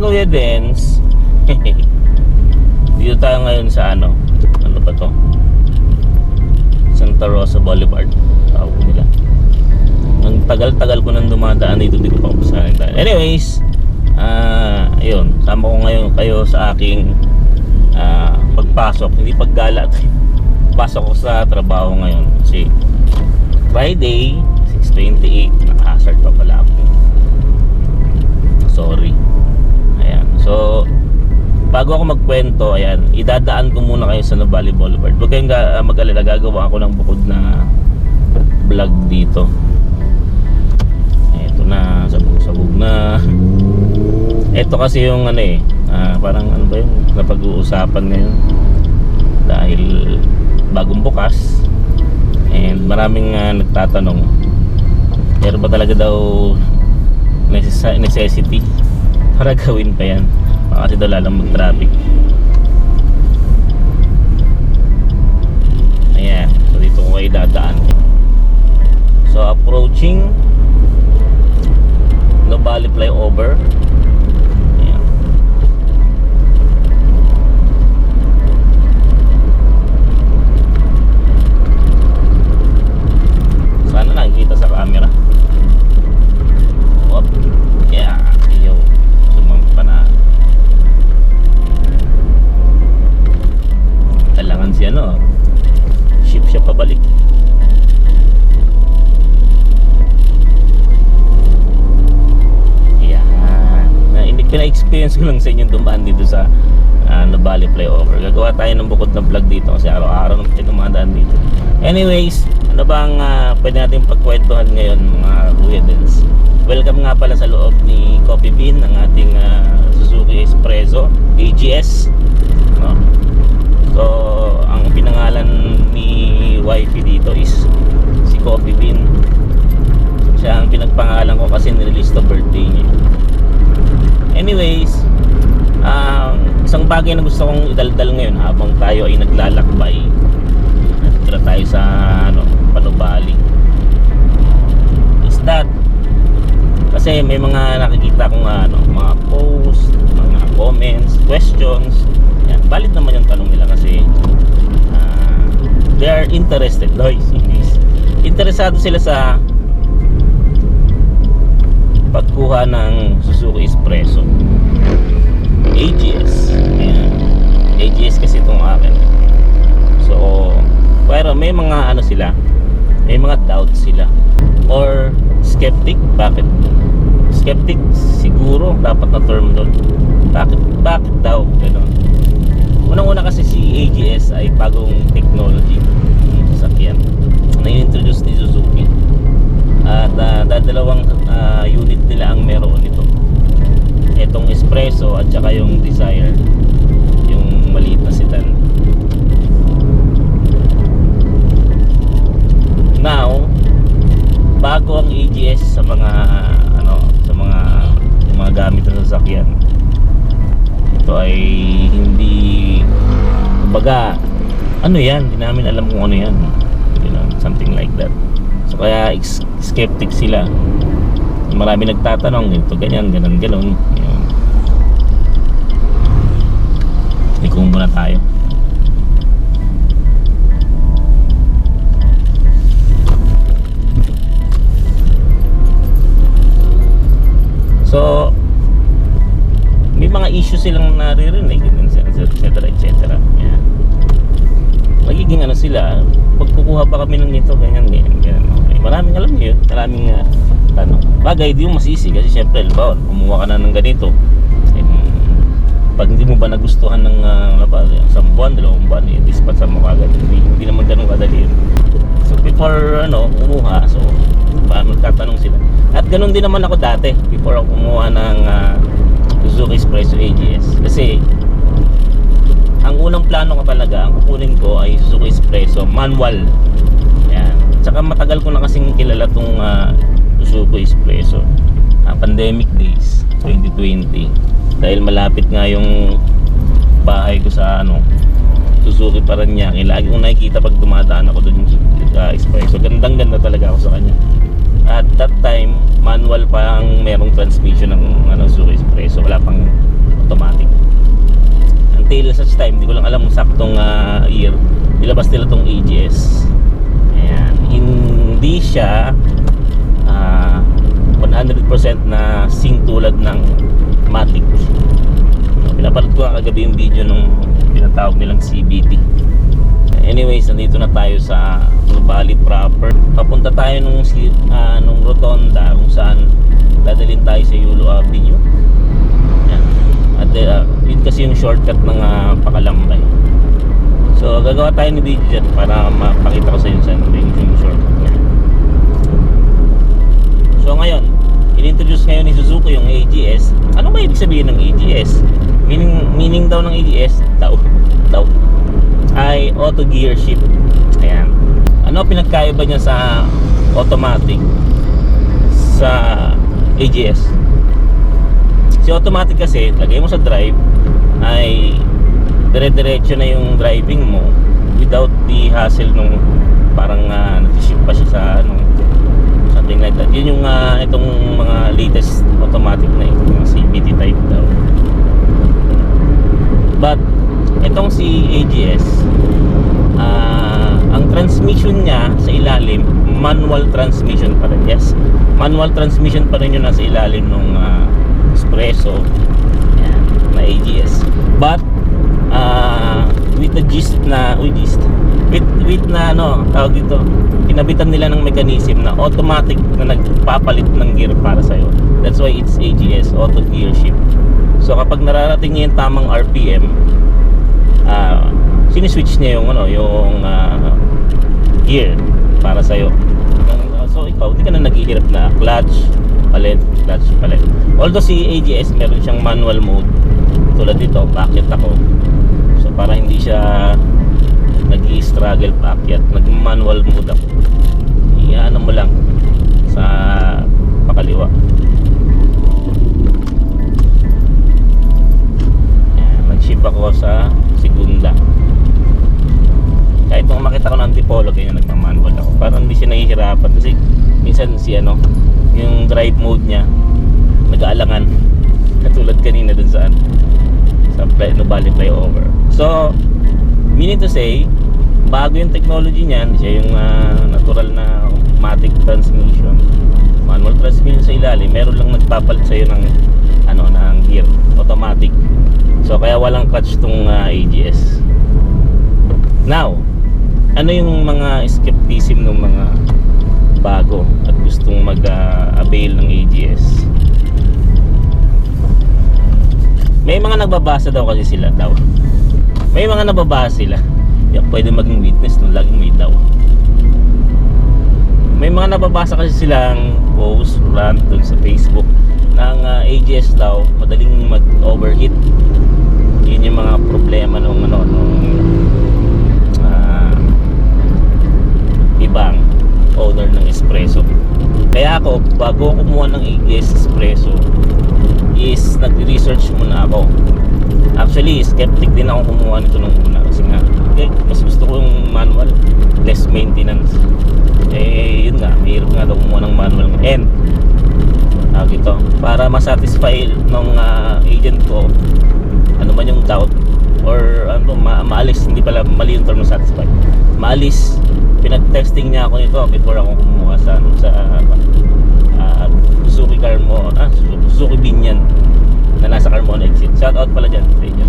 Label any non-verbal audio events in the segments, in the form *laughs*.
morning Kuya Dens. Dito tayo ngayon sa ano? Ano ba to? Santa Rosa Boulevard. Tawag nila. Ang tagal-tagal ko nang dumadaan dito, di ko pa kumpasahan tayo. Anyways, ah, ayun, sama ko ngayon kayo sa aking ah, pagpasok, hindi paggala. *laughs* Pasok ko sa trabaho ngayon kasi Friday, 6.28, naka-hazard pa pala ako. Sorry. So, bago ako magkwento, ayan, idadaan ko muna kayo sa Nubali Boulevard. Huwag kayong ga- mag-alala, gagawa ako ng bukod na vlog dito. Ito na, sabog-sabog na. Ito kasi yung ano eh, ah, parang ano ba yung napag-uusapan ngayon. Dahil bagong bukas, and maraming ah, nagtatanong, meron ba talaga daw necess- necessity para *laughs* gawin pa yan? Kasi daw lalang mag-traffic. Ayan, so dito ko kayo dadaan. So approaching Nobali flyover. Ayan. Sana nakikita sa camera. Whoop. Yeah. Kailangan si ano. Ship siya pabalik. Yan. Na, pina-experience ko lang sa inyo dumaan dito sa uh, Nubali Flyover. Gagawa tayo ng bukod ng vlog dito kasi araw-araw na tayo dumadaan dito. Anyways, ano bang uh, pwede natin pagkwentuhan ngayon mga kuya dins? Welcome nga pala sa loob ni Coffee Bean ng ating uh, Suzuki Espresso AGS. No? So, ang pinangalan ni wifey dito is si Coffee Bean. Siya ang pinagpangalan ko kasi nirelease to birthday niya. Anyways, ang isang bagay na gusto kong idaldal ngayon habang tayo ay naglalakbay. Natira tayo sa ano, Panubali. Is that kasi may mga nakikita kong ano, mga post, mga comments, questions. Valid naman yung tanong nila kasi ah, they are interested. English. *laughs* Interesado sila sa pagkuha ng Suzuki Espresso. AGS Ayan. AGS kasi itong akin. So pero may mga ano sila may mga doubts sila. Or skeptic bakit? Skeptic siguro dapat na term doon. Bakit bakit daw? Ganun unang-una kasi si AGS ay bagong technology ng sasakyan na introduce ni Suzuki. At uh, dadalawang ah, unit nila ang meron nito. Itong espresso at saka yung desire yung maliit na sedan. Now bago ang AGS sa mga ano sa mga mga gamit na sasakyan ito ay hindi kumbaga ano yan? Hindi namin alam kung ano yan. You know, something like that. So kaya skeptic sila. Marami nagtatanong ganito ganyan ganon ganon yun liko muna tayo. So mga issue silang naririnig etc etc yan. Magiging ano sila pagkukuha pa kami ng nito ganyan ganyan, ganyan. Okay. maraming alam niyo maraming uh, tanong bagay di mo masisi kasi syempre halimbawa kumuha ka na ng ganito eh, pag hindi mo ba nagustuhan ng uh, ba, isang buwan, dalawang buwan eh, dispatch mo kagad hindi, hindi naman ganun kadali yun. So before ano kumuha so ba, magtatanong sila. At ganun din naman ako dati before ako kumuha ng uh, Suzuki Espresso AGS kasi ang unang plano ko talaga, ang kukunin ko ay Suzuki Espresso manual. Yan. Tsaka matagal ko na kasing kilala tong ah, Suzuki Espresso. Ah, pandemic days 2020. Dahil malapit nga yung bahay ko sa ano Suzuki Paranaque. Lagi kong nakikita pag dumadaan ako doon sa Espresso. Gandang ganda talaga ako sa kanya. At that time, manual pa ang merong transmission ng ano, Suzuki Espresso wala pang automatic. Until such time hindi ko lang alam kung saktong uh, year nilabas nila tong AGS ayan. Hindi siya ah, uh, 100% na sync tulad ng Matic. So, pinapalit ko ang kagabi yung video nung tinatawag nilang CBT Anyways, nandito na tayo sa Nubali proper. Papunta tayo nung, si, ah, nung rotonda kung saan dadalhin tayo sa Yulo Avenue. Yan. At uh, yun kasi yung shortcut ng ah, Pakalambay. So, gagawa tayo ni video dyan para mapakita ko sa inyo saan yung, yung shortcut niya. So, ngayon, inintroduce ngayon ni Suzuki yung AGS. Ano ba ibig sabihin ng AGS? Meaning, meaning daw ng AGS, daw, daw, ay auto gear shift. Ayan. Ano pinagkaiba niya sa automatic sa AGS? Si automatic kasi, lagay mo sa drive, ay dire-diretso na yung driving mo without the hassle nung parang uh, nag-shift pa siya sa ano, something like that. Yun yung ah, itong mga latest automatic na ito, yung CVT type daw. But itong si AGS, ah, ang transmission niya sa ilalim, manual transmission pa rin. Yes, manual transmission pa rin yung nasa ilalim ng Espresso yan, na AGS. But ah, with the gist na, uy gist, with, with na ano, tawag dito, kinabitan nila ng mechanism na automatic na nagpapalit ng gear para sa'yo. That's why it's AGS, auto gear shift. So kapag nararating niya yung tamang RPM, ah siniswitch niya yung ano, yung ah, gear para sa iyo. so ikaw, hindi ka na naghihirap na clutch, palit, clutch, palit. Although si AGS meron siyang manual mode. Tulad dito, bakit ako. So para hindi siya nag-struggle paakyat, nag-manual mode ako. Iyaano mo lang sa pakaliwa. Nag-ship ako sa segunda. Kahit nung makita ko ng antipolo, ganyan nagmamanual ako. Parang hindi siya nahihirapan kasi minsan si ano, yung drive mode niya, nag-aalangan. Katulad kanina dun sa ano, sa play, no Bali flyover. So, meaning to say, bago yung technology niyan, siya yung ah, natural na matic transmission, manual transmission sa ilalim, meron lang nagpapalit sa'yo ng ano, ng gear, automatic. So, kaya walang clutch tong ah, AGS. Now, ano yung mga skepticism ng mga bago at gustong mag-avail ng AGS? May mga nagbabasa daw kasi sila daw. May mga nababasa sila. Yung pwede maging witness no, laging may daw. May mga nababasa kasi silang post, rant dun sa Facebook ng ah, AGS daw, madaling mag-overheat. Yun yung mga problema nung ano, nung ah, ibang owner ng espresso. Kaya ako, bago kumuha ng AGS espresso, is nag-research muna ako. Actually, skeptic din ako kumuha nito nung una kasi nga, eh, mas gusto ko yung manual, less maintenance. Eh, yun nga, mahirap nga daw kumuha ng manual. And, tawag ito, para masatisfy ng ah, agent ko, ano man yung doubt, or ano, ma maalis, hindi pala mali yung term satisfy. Maalis, pinag-testing niya ako nito before ako kumuha sa, ano, sa ah, Suzuki Carmo, ah, Suzuki Binyan na nasa Carmona exit. Shout out pala dyan sa inyo.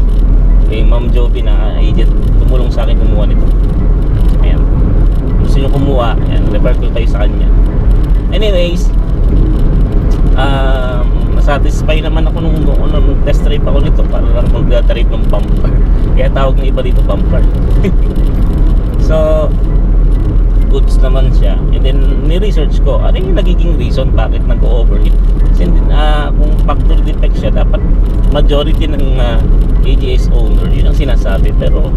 Kay Ma'am Joby na agent, tumulong sa akin kumuha nito. Ayan. Gusto nyo kumuha, ayan, refer ko kayo sa kanya. Anyways, um, nasatisfy naman ako nung, nung, nung test drive ako nito para lang magda-drive ng bumper. Kaya tawag ng iba dito bumper. *laughs* so, goods naman siya. And then, ni-research ko, ano yung nagiging reason bakit nag-overheat? Kasi ah, kung factory defect siya, dapat majority ng ah, AGS owner, yun ang sinasabi. Pero,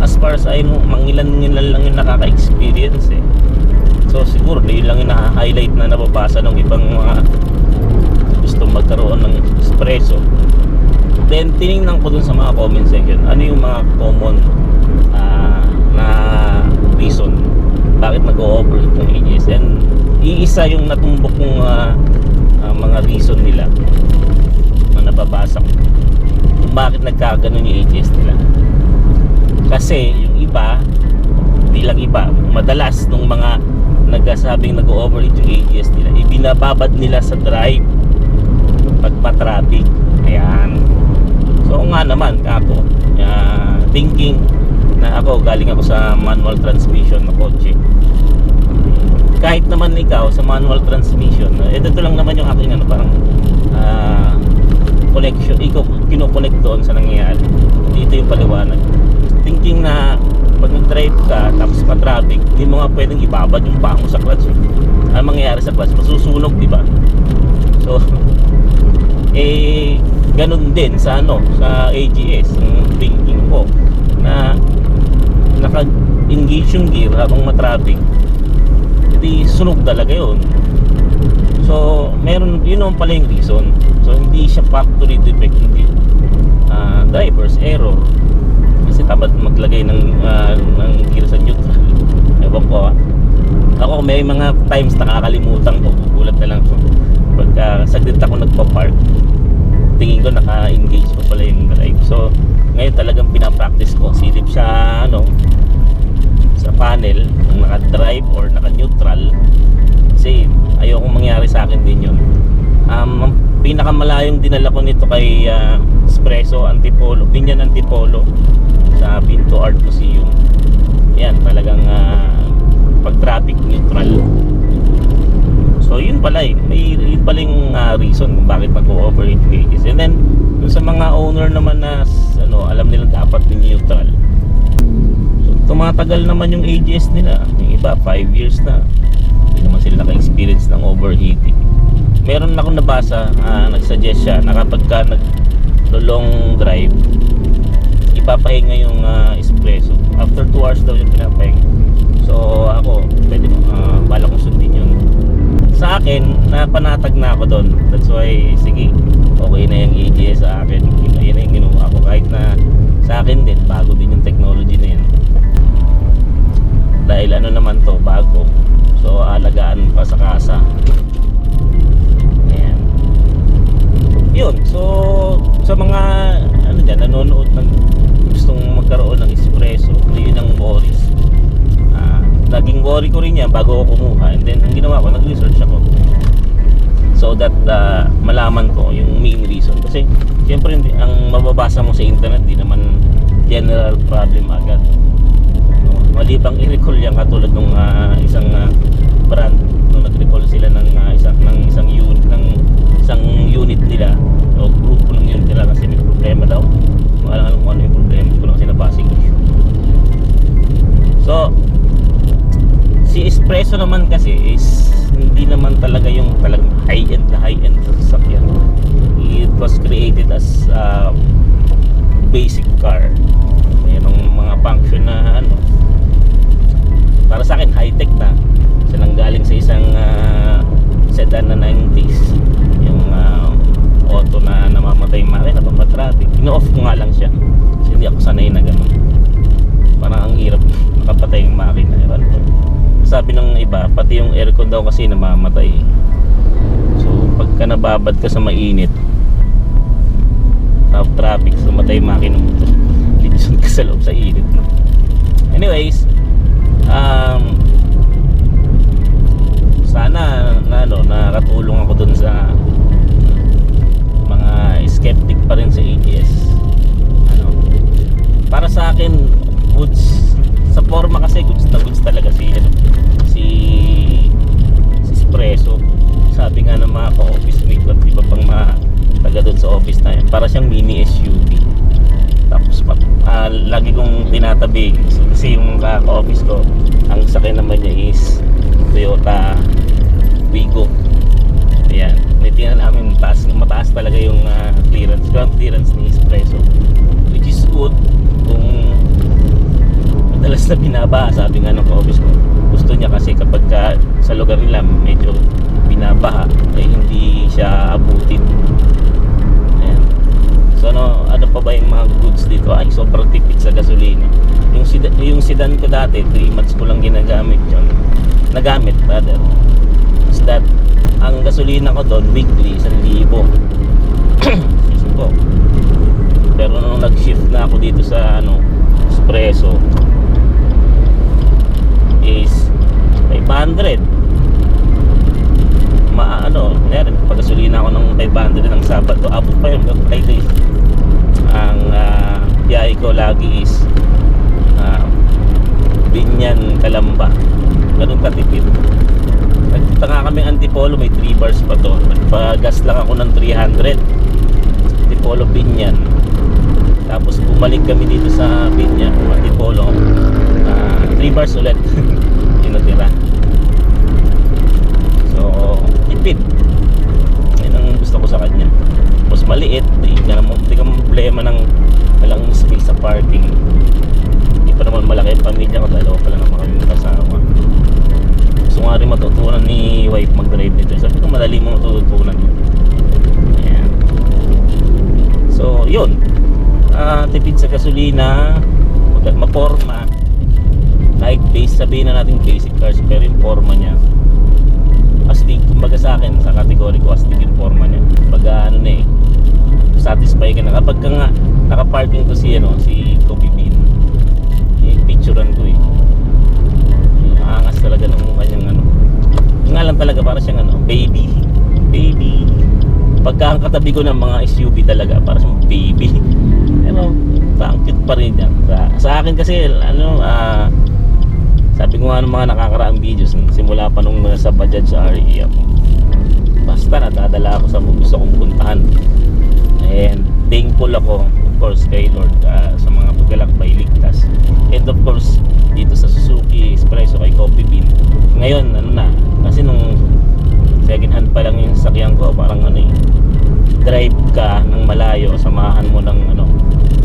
as far as I know, mangilan-ngilan lang yung nakaka-experience eh. So, siguro, yun lang yung na-highlight na nababasa ng ibang mga gusto magkaroon ng espresso. Then, tinignan ko dun sa mga comment section, ano yung mga common ah, na reason bakit nag-overheat ng AGS and iisa yung natumbok ng ah, ah, mga reason nila na nababasa ko kung bakit nagkaganon yung AGS nila Kasi yung iba, hindi lang iba, madalas nung mga nagsasabing nag-overheat yung AGS nila, ibinababad nila sa drive pag pa-traffic. Ayan. So nga naman, ako, ah, thinking na ako, galing ako sa manual transmission na kotse. Kahit naman ikaw sa manual transmission, eh, ito lang naman yung aking ano, parang ah, connection, ikaw kinoconnect doon sa nangyayari. Dito yung paliwanag. Thinking na pag nag-drive ka tapos pa-traffic, hindi mo nga pwedeng ibabad yung paa mo sa clutch. eh. Ang mangyayari sa clutch, masusunog, di ba? So, *laughs* eh, ganun din sa ano, sa AGS, ang thinking ko na naka-engage yung gear habang matraffic, hindi sunog talaga yun. So, meron, yun naman pala yung reason. So, hindi siya factory defect, hindi ah, driver's error. Kasi tapat maglagay ng, ah, ng gear sa neutral. Ewan ko ah. Ako may mga times nakakalimutan ko, gugulat na lang ko. Pagka saglit ako nagpa-park, tingin ko naka-engage pa pala yung drive. So, ngayon talagang pinapractice ko. Silip sa ano, sa panel, ng naka-drive or naka-neutral. Kasi ayoko mangyari sa akin din yun. Um, ang pinakamalayong dinala ko nito kay ah, Espresso Antipolo, Binyan Antipolo sa Pinto Art Museum. Yan, talagang ah, pag traffic neutral. So yun pala eh. May yun pala yung ah, reason kung bakit mag-overheat gauges. And then dun sa mga owner naman na ano, alam nilang dapat din neutral. So tumatagal naman yung AGS nila. Yung iba 5 years na. Hindi naman sila naka-experience ng overheating. Meron akong nabasa, ah, nagsuggest siya na kapag ka nag long drive, ipapahinga yung ah, espresso. After 2 hours daw yung pinapahinga. So ako, pwede uh, bala kong sundin yun. Sa akin, napanatag na ako doon. That's why, sige, okay na yung AGS sa akin. Yun, na yung ginawa ko. Kahit na sa akin din, bago din yung technology na yun. Dahil ano naman to, bago. So, alagaan pa sa kasa. Ayan. Yun, so, sa mga, ano dyan, nanonood ng gustong magkaroon ng espresso, yun ang worry ko rin yan bago ako kumuha. And then ang ginawa ko nag-research ako. So that ah, malaman ko yung main reason. Kasi siyempre ang mababasa mo sa internet di naman general problem agad. No? mali pang i-recall yan katulad ng isang ah, brand. Nung nag-recall sila ng ah, isang ng isang unit ng isang unit nila. O grupo ng unit nila kasi may problema daw. Kung alam kung ano yung problema. Ko lang sinabasing issue so si espresso naman kasi is hindi naman talaga yung talagang high end na high end na sasakyan. It was created as a basic car. Mayroong mga function na ano para sa akin high tech na silang galing sa isang ah, sedan na 90s yung ah, auto na namamatay yung makina papatraffic ino-off ko nga lang siya. Kasi hindi ako sanay na ganun. Parang ang hirap *laughs* nakapatay yung makina Ewan ko. Sabi ng iba pati yung aircon daw kasi namamatay. So pagka nababad ka sa mainit sa traffic so matay yung makina mo. *laughs* Linisyon ka sa loob sa init. Anyways um madalas na binaba sabi nga ng office ko gusto niya kasi kapag ka, sa lugar nila medyo binabaha ay hindi siya abutin. Ayan. So ano, ano pa ba yung mga goods dito? Ay sobrang tipid sa gasolina. Yung, sida, yung sedan ko dati 3 months ko lang ginagamit yun. Nagamit rather is that ang gasolina ko doon weekly 1,000 Excuse po pero nung nag-shift na ako dito sa ano espresso is 500 maano meron pagasolina ako ng 500 ng Sabado abot pa yun Friday ang uh, biyahe ko lagi is uh, Binyan Kalamba ganun katipid. Nagpunta nga kami Antipolo may 3 bars pa to nagpagas lang ako ng 300 Antipolo Binyan. Tapos bumalik kami dito sa Binyan Antipolo. Ah, 3 uh, bars ulit. *laughs* Yun ang tira. So, tipid. Yun ang gusto ko sa kanya. Tapos maliit, hindi ka naman, hindi ka problema ng walang space sa parking. Hindi pa naman malaki ang pamilya ko, dalawa pa lang naman kami kasama. Gusto nga rin matutunan ni wife mag-drive nito. Sabi ko madali mo matutunan yun. Ayan. So, yun. Ah, tipid sa gasolina, mag- maporma. Kahit base, sabihin na natin basic cars, pero yung forma niya, astig, kumbaga sa akin, sa kategory ko, astig yung forma niya. Kumbaga ano na eh, satisfy ka na. Kapag ka nga, nakaparking to si, ano, si Coffee Bean, i-picturean ko eh. Ang angas talaga ng kanyang ano. Yung lang talaga para siyang ano, baby. Baby. Pagka ang katabi ko ng mga SUV talaga, para siyang baby. *laughs* Pero, parang cute pa rin yan. Sa, sa akin kasi, ano, ah, sabi ko nga ng mga nakakaraang videos, simula pa nung nasa Bajaj RE ako. Basta nadadala ako sa gusto kong puntahan. And thankful ako, of course, kay Lord ah, sa mga paglalakbay ligtas. And of course, dito sa Suzuki Expresso kay Coffee Bean. Ngayon, ano na, kasi nung second hand pa lang yung sakyan ko, parang ano eh, drive ka ng malayo, samahan mo ng ano,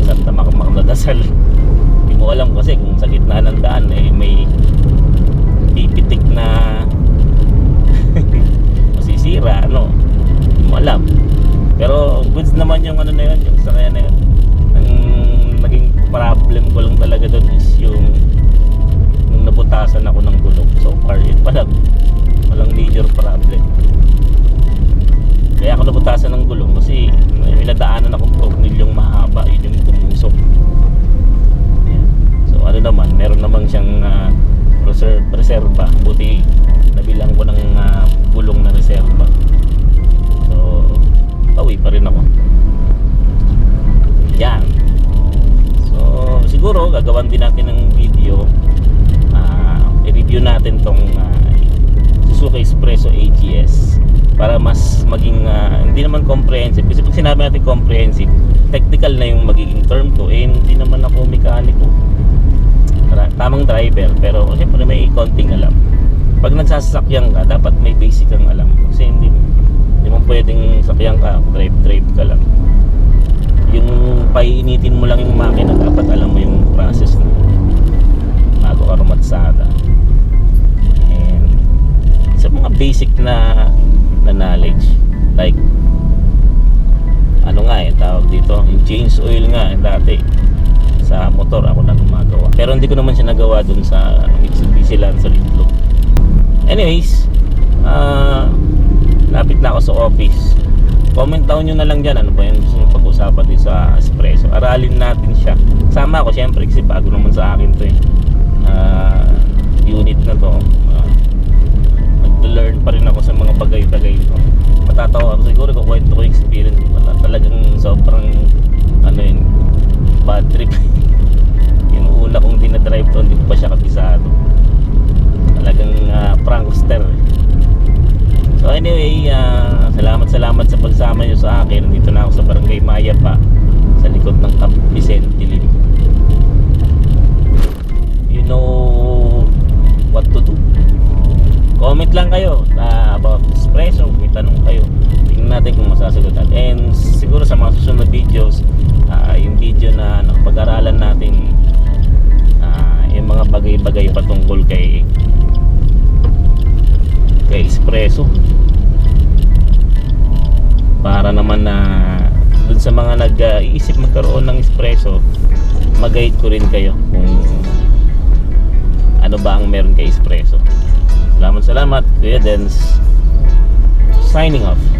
Santa Macamak na dasal. *laughs* Hindi mo alam kasi kung sa gitna ng nung nabutasan ako ng gulong. So far, yun pa lang. Walang major problem. Kaya ako nabutasan ng gulong kasi may nadaanan akong tornilyong mahaba, yun yung tumusok. Ayan. So ano naman, meron naman siyang ah, reserve, reserva. Buti nabilang ko ng ah, gulong na reserva. So, pauwi pa rin ako. Yan. So, siguro gagawan din natin ng video. I-review natin tong ah, Suzuki Expresso AGS para mas maging ah, hindi naman comprehensive. Kasi pag sinabi natin comprehensive technical na yung magiging term ko eh hindi naman ako mekaniko. Tamang driver. Pero siyempre may konting alam. Pag nagsasakyan ka dapat may basic kang alam. Kasi hindi hindi mo pwedeng sakyan ka drive drive ka lang. Yung paiinitin mo lang yung makina dapat alam mo yung process na bago ka rumatsada basic na na knowledge. Like ano nga eh tawag dito? Yung change oil nga eh, dati. Sa motor ako na gumagawa. Pero hindi ko naman siya nagawa dun sa Mitsubishi Lancer Itlog anyways ah lapit na ako sa office. Comment down nyo na lang dyan ano ba yung gusto nyo pag-usapan din sa espresso? Aralin natin siya. Sama ako syempre kasi bago naman sa akin to eh. Ah, unit na to nag-learn pa rin ako sa mga bagay-bagay ito. Matatawa ako siguro kung kwento ko experience ko. Talagang sobrang ano espresso. Para naman na dun sa mga nag-iisip magkaroon ng espresso, mag-guide ko rin kayo kung ano ba ang meron kay espresso. Salamat salamat, Kuya Dens. Signing off.